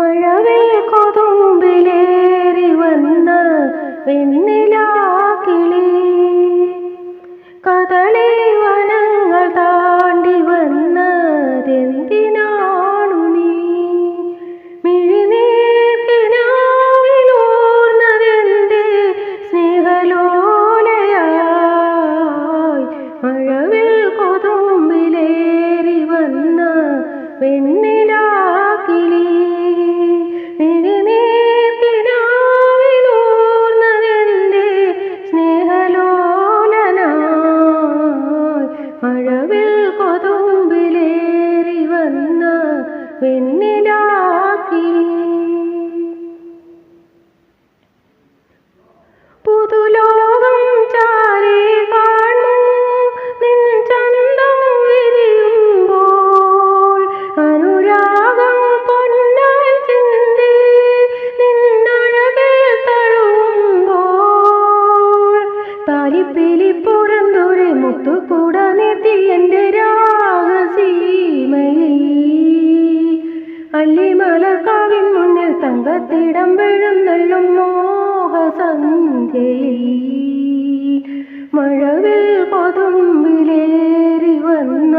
മഴവിൽ കൊതുമ്പിലേറി വന്ന വെണ്ണിലാക്കിളി കഥളി വനങ്ങൾ താണ്ടി വന്നതെന്തിനാണു നീ? മിഴിനീർക്കിനാവിലൂർന്നതെന്തേ സ്നേഹലോലയായി? മഴവിൽ കൊതുമ്പിലേറി വന്ന വെണ്ണിലാക്കിളി വെണ്ണിലാക്കിളി പുതുലോകം ചാരി നിൻ അനുരാഗം പുറന്തൊരു മുത്തുകൂട നിർത്തി എന്റെ രാഗസീമയിൽ. അല്ലിമലക്കാവിൻ മുന്നിൽ തങ്കത്തിടം വെഴുന്നള്ളും മോഹസന്ധ്യയിൽ. മഴവിൽ കൊതുമ്പിലേറി വന്ന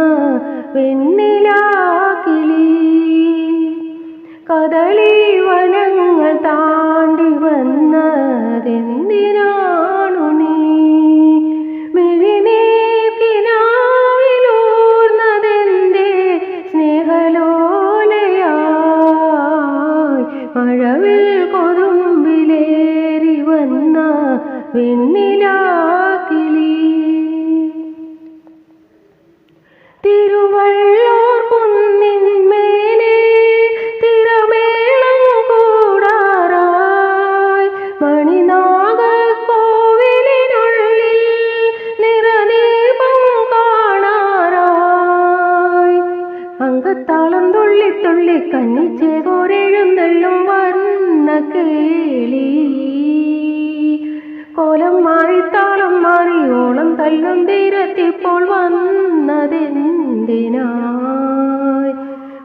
വെണ്ണിലാക്കിളി കദളി വനങ്ങൾ താണ്ടി വന്നതെന്തിനാണു മഴവിൽ കൊതുമ്പിലേറി വന്ന വെണ്ണിലാക്കിളി തിരുവള്ളൂർ കുന്നിന്മേലെ തിരമേളം കൂടാറായി. മണിനാഗക്കോവിലിനുള്ളിൽ നിറദീപം കാണാറായി. അങ്കത്താളം തുള്ളി തുള്ളി കന്നിച്ചേകോരെഴുന്നള്ളും കോലം മാറി താളം മാറി ഓളം തല്ലും തീരത്തിപ്പോൾ വന്നതെന്തിനായി?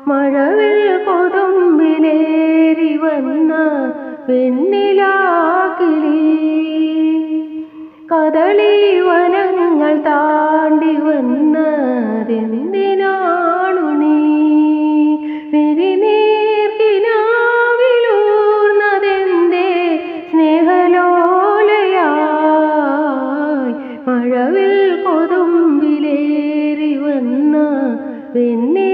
മഴവിൽ കൊതുമ്പിലേറി വന്ന വെണ്ണിലാക്കിളി കദളി പിന്നെ